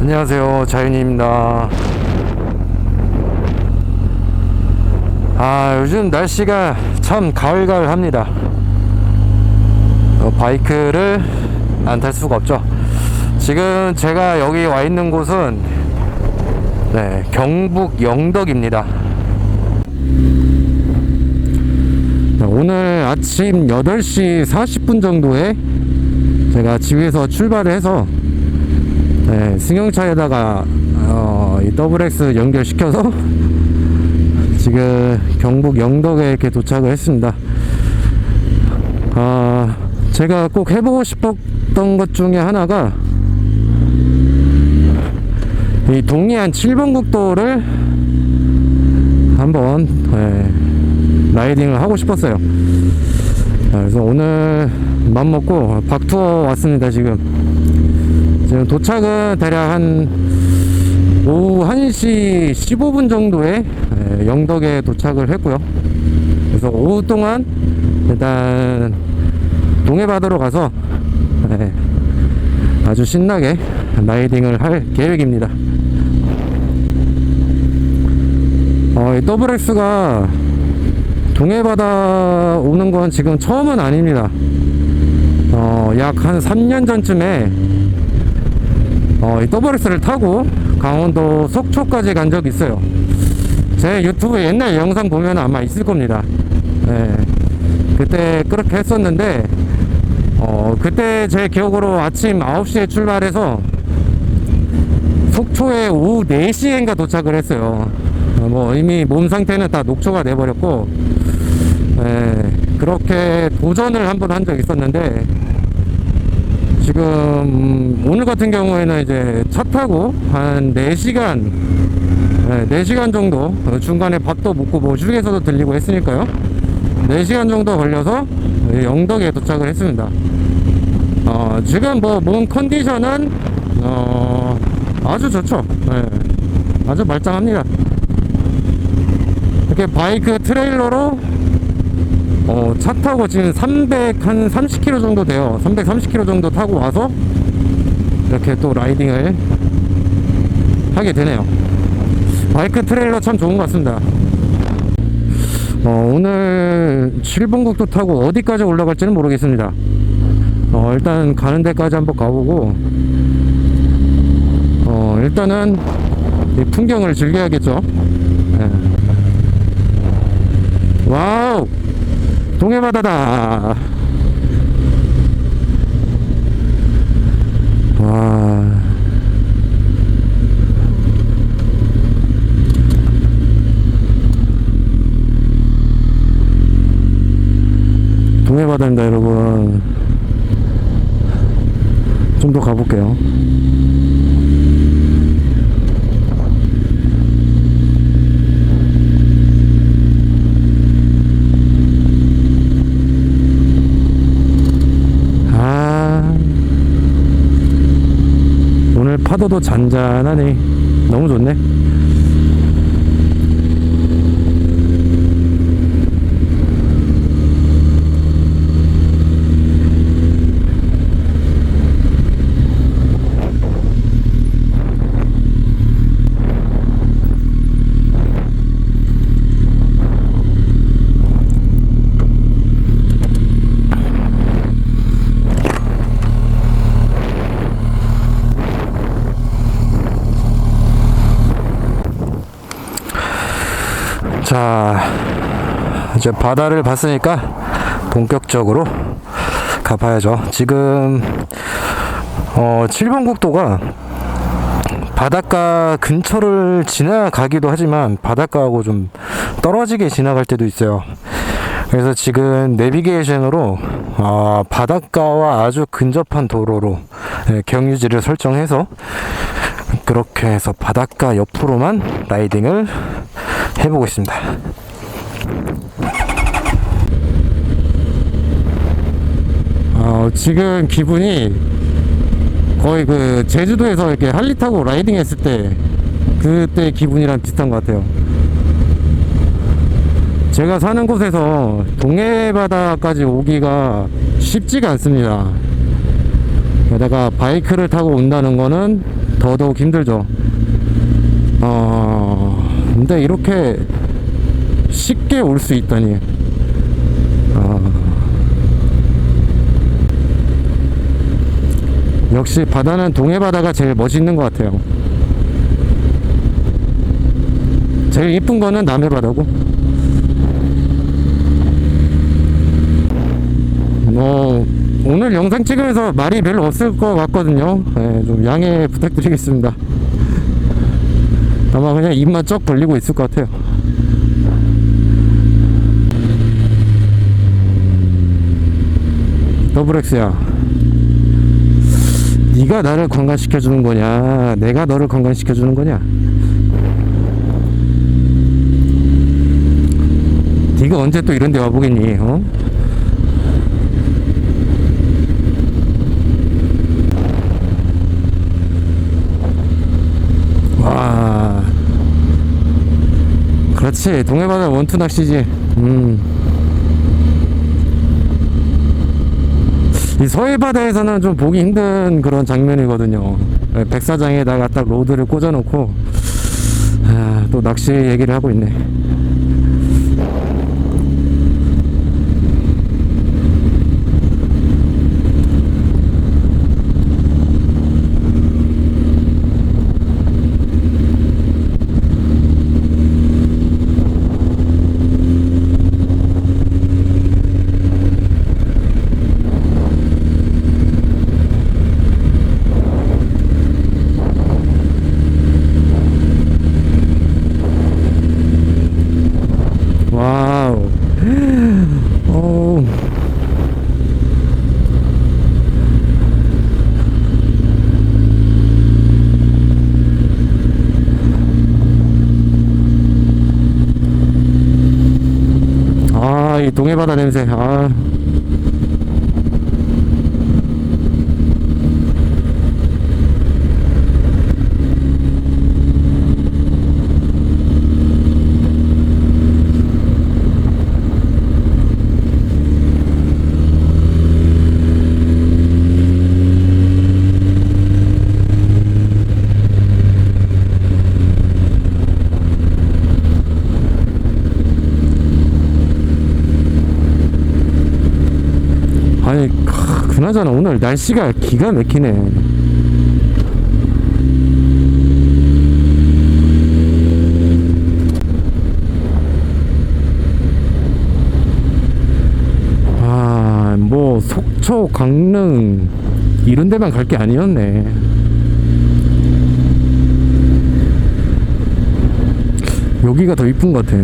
안녕하세요. 자윤입니다. 아 요즘 날씨가 참 가을가을합니다. 어, 바이크를 안 탈 수가 없죠. 지금 제가 여기 와 있는 곳은 네, 경북 영덕입니다. 네, 오늘 아침 8시 40분 정도에 제가 집에서 출발을 해서 네, 승용차에다가 어, 이 더블 X 연결시켜서 지금 경북 영덕에 이렇게 도착을 했습니다. 아, 제가 꼭 해보고 싶었던 것 중에 하나가 이 동해안 7번 국도를 한번 예, 라이딩을 하고 싶었어요. 아, 그래서 오늘 맘 먹고 박투어 왔습니다 지금. 지금 도착은 대략 한 오후 1시 15분 정도에 예, 영덕에 도착을 했고요. 그래서 오후 동안 일단 동해바다로 가서 예, 아주 신나게 라이딩을 할 계획입니다. 어, 이 WX가 동해바다 오는 건 지금 처음은 아닙니다. 어, 약 한 3년 전쯤에 어, 이 WX를 타고 강원도 속초까지 간 적이 있어요. 제 유튜브 옛날 영상 보면 아마 있을 겁니다. 예. 그때 그렇게 했었는데, 어, 그때 제 기억으로 아침 9시에 출발해서 속초에 오후 4시인가 도착을 했어요. 어, 뭐 이미 몸 상태는 다 녹초가 돼버렸고, 예, 그렇게 도전을 한 번 한 적이 있었는데, 지금 음, 오늘 같은 경우에는 이제 차 타고 한 4시간 네, 4시간 정도 어, 중간에 밥도 먹고 뭐 휴게소도 들리고 했으니까요. 4시간 정도 걸려서 예, 영덕에 도착을 했습니다. 어, 지금 뭐 몸 컨디션은 어, 아주 좋죠. 네, 아주 말짱합니다. 이렇게 바이크 트레일러로 어, 차 타고 지금 300, 한 30km 정도 돼요. 330km 정도 타고 와서 이렇게 또 라이딩을 하게 되네요. 바이크 트레일러 참 좋은 것 같습니다. 어, 오늘 7번 국도 타고 어디까지 올라갈지는 모르겠습니다. 어, 일단 가는 데까지 한번 가보고, 어, 일단은 이 풍경을 즐겨야겠죠. 예. 와우! 동해바다다. 와. 동해바다입니다, 여러분. 좀 더 가볼게요. 아 오늘 파도도 잔잔하네. 너무 좋네 자 이제 바다를 봤으니까 본격적으로 가봐야죠. 지금 어 7번 국도가 바닷가 근처를 지나가기도 하지만 바닷가하고 좀 떨어지게 지나갈 때도 있어요. 그래서 지금 내비게이션으로 아, 바닷가와 아주 근접한 도로로 예, 경유지를 설정해서 그렇게 해서 바닷가 옆으로만 라이딩을 해보고 있습니다. 어, 지금 기분이 거의 그 제주도에서 이렇게 할리 타고 라이딩 했을 때 그때 기분이랑 비슷한 것 같아요. 제가 사는 곳에서 동해바다까지 오기가 쉽지가 않습니다. 게다가 바이크를 타고 온다는 거는 더더욱 힘들죠. 어, 근데 이렇게 쉽게 올 수 있다니. 아, 역시 바다는 동해 바다가 제일 멋있는 것 같아요. 제일 이쁜 거는 남해 바다고. 뭐 오늘 영상 찍으면서 말이 별로 없을 것 같거든요. 네, 좀 양해 부탁드리겠습니다. 아마 그냥 입만 쩍 벌리고 있을 것 같아요. 더블엑스야. 네가 나를 관광시켜 주는 거냐? 내가 너를 관광시켜 주는 거냐? 네가 언제 또 이런 데 와보겠니? 어? 와. 그렇지. 동해바다 원투 낚시지. 음. 이 서해바다에서는 좀 보기 힘든 그런 장면이거든요. 네, 백사장에다가 딱 로드를 꽂아놓고, 아, 또 낚시 얘기를 하고 있네. 와우. 오. 아, 이 동해바다 냄새. 아. 아니, 크, 그나저나 오늘 날씨가 기가 막히네. 아, 뭐, 속초, 강릉, 이런 데만 갈 게 아니었네. 여기가 더 이쁜 것 같아.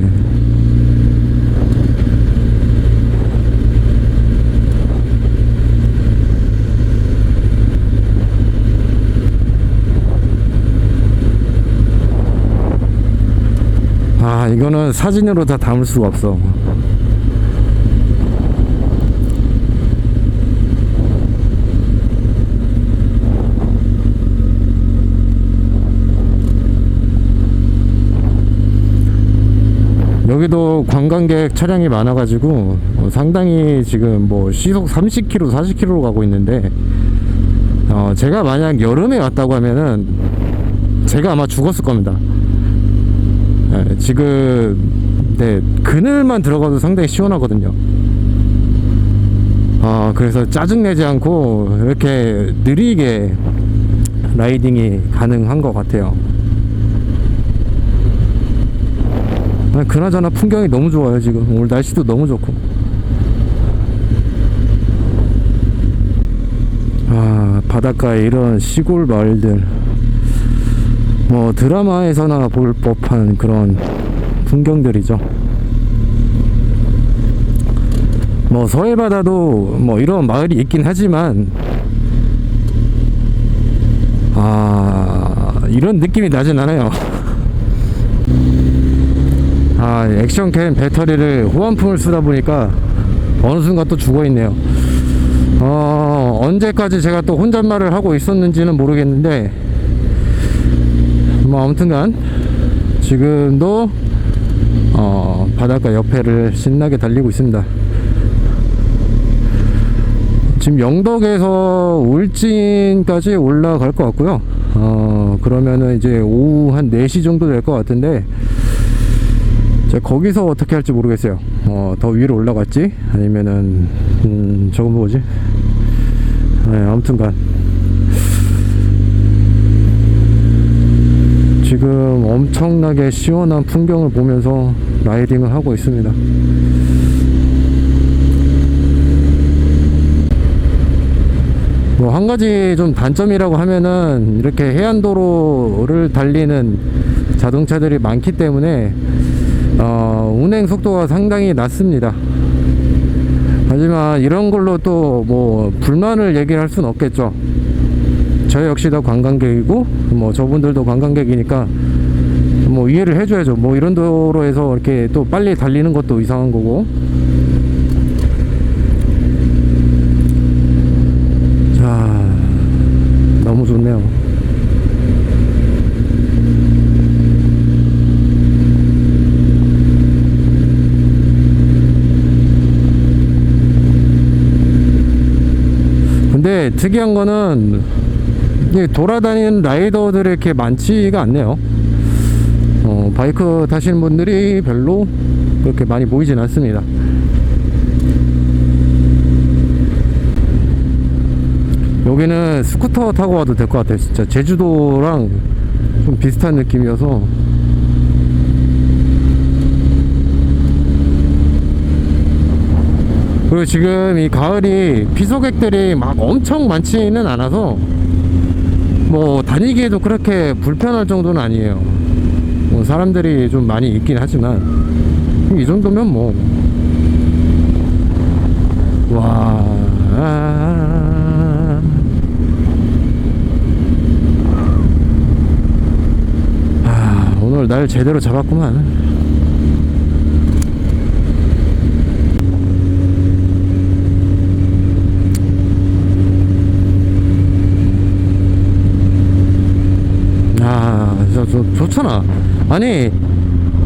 아 이거는 사진으로 다 담을 수가 없어 여기도 관광객 차량이 많아가지고 어, 상당히 지금 뭐 시속 30km, 40km로 가고 있는데 어, 제가 만약 여름에 왔다고 하면은 제가 아마 죽었을 겁니다. 예, 지금 네 그늘만 들어가도 상당히 시원하거든요. 아 그래서 짜증 내지 않고 이렇게 느리게 라이딩이 가능한 것 같아요. 아, 그나저나 풍경이 너무 좋아요 지금 오늘 날씨도 너무 좋고. 아 바닷가에 이런 시골 마을들 뭐 드라마에서나 볼 법한 그런 풍경들이죠. 뭐 서해바다도 뭐 이런 마을이 있긴 하지만 아 이런 느낌이 나진 않아요. 아 액션캠 배터리를 호환품을 쓰다 보니까 어느 순간 또 죽어 있네요. 어 언제까지 제가 또 혼잣말을 하고 있었는지는 모르겠는데 뭐 아무튼간 지금도 어, 바닷가 옆에를 신나게 달리고 있습니다. 지금 영덕에서 울진까지 올라갈 것 같고요. 어, 그러면은 이제 오후 한 4시 정도 될 것 같은데, 거기서 어떻게 할지 모르겠어요. 어, 더 위로 올라갈지, 아니면은, 음, 저거 뭐지? 네, 아무튼간. 지금 엄청나게 시원한 풍경을 보면서 라이딩을 하고 있습니다. 뭐 한 가지 좀 단점이라고 하면은 이렇게 해안도로를 달리는 자동차들이 많기 때문에 어, 운행 속도가 상당히 낮습니다. 하지만 이런 걸로 또 뭐 불만을 얘기를 할 수는 없겠죠. 저 역시도 관광객이고 뭐 저분들도 관광객이니까 뭐 이해를 해줘야죠. 뭐 이런 도로에서 이렇게 또 빨리 달리는 것도 이상한 거고. 자, 너무 좋네요. 근데 특이한 거는 이게 돌아다니는 라이더들이 이렇게 많지가 않네요. 어, 바이크 타시는 분들이 별로 그렇게 많이 보이진 않습니다. 여기는 스쿠터 타고 와도 될 것 같아요. 진짜 제주도랑 좀 비슷한 느낌이어서 그리고 지금 이 가을이 피서객들이 막 엄청 많지는 않아서 뭐 다니기에도 그렇게 불편할 정도는 아니에요. 뭐 사람들이 좀 많이 있긴 하지만 이 정도면 뭐 와. 아, 오늘 날 제대로 잡았구만. 아, 진짜 좋, 좋잖아. 아니,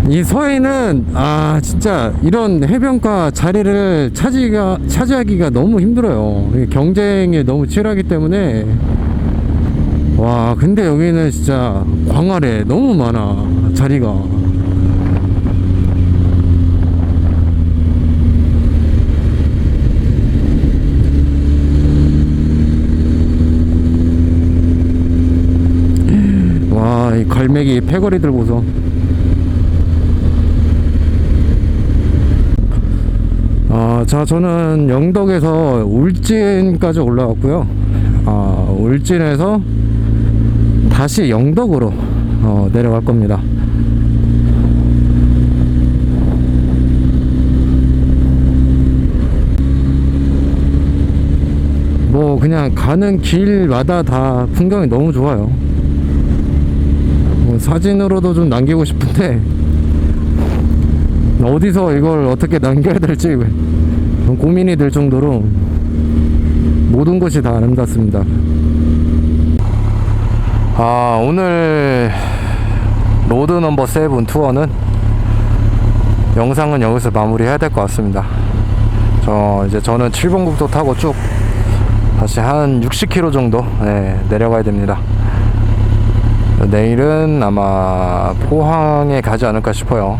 이 서해는, 아, 진짜, 이런 해변가 자리를 차지가, 차지하기가 너무 힘들어요. 이 경쟁이 너무 치열하기 때문에. 와, 근데 여기는 진짜 광활해. 너무 많아. 자리가. 와, 이 갈매기 패거리들 보소. 아, 자, 저는 영덕에서 울진까지 올라왔고요. 아, 울진에서 다시 영덕으로 어, 내려갈 겁니다. 뭐 그냥 가는 길마다 다 풍경이 너무 좋아요. 뭐 사진으로도 좀 남기고 싶은데 어디서 이걸 어떻게 남겨야 될지 좀 고민이 될 정도로 모든 것이 다 아름답습니다. 아 오늘 로드 넘버 세븐 투어는 영상은 여기서 마무리해야 될 것 같습니다. 저 이제 저는 7번 국도 타고 쭉 다시 한 60km 정도 네, 내려가야 됩니다. 내일은 아마 포항에 가지 않을까 싶어요.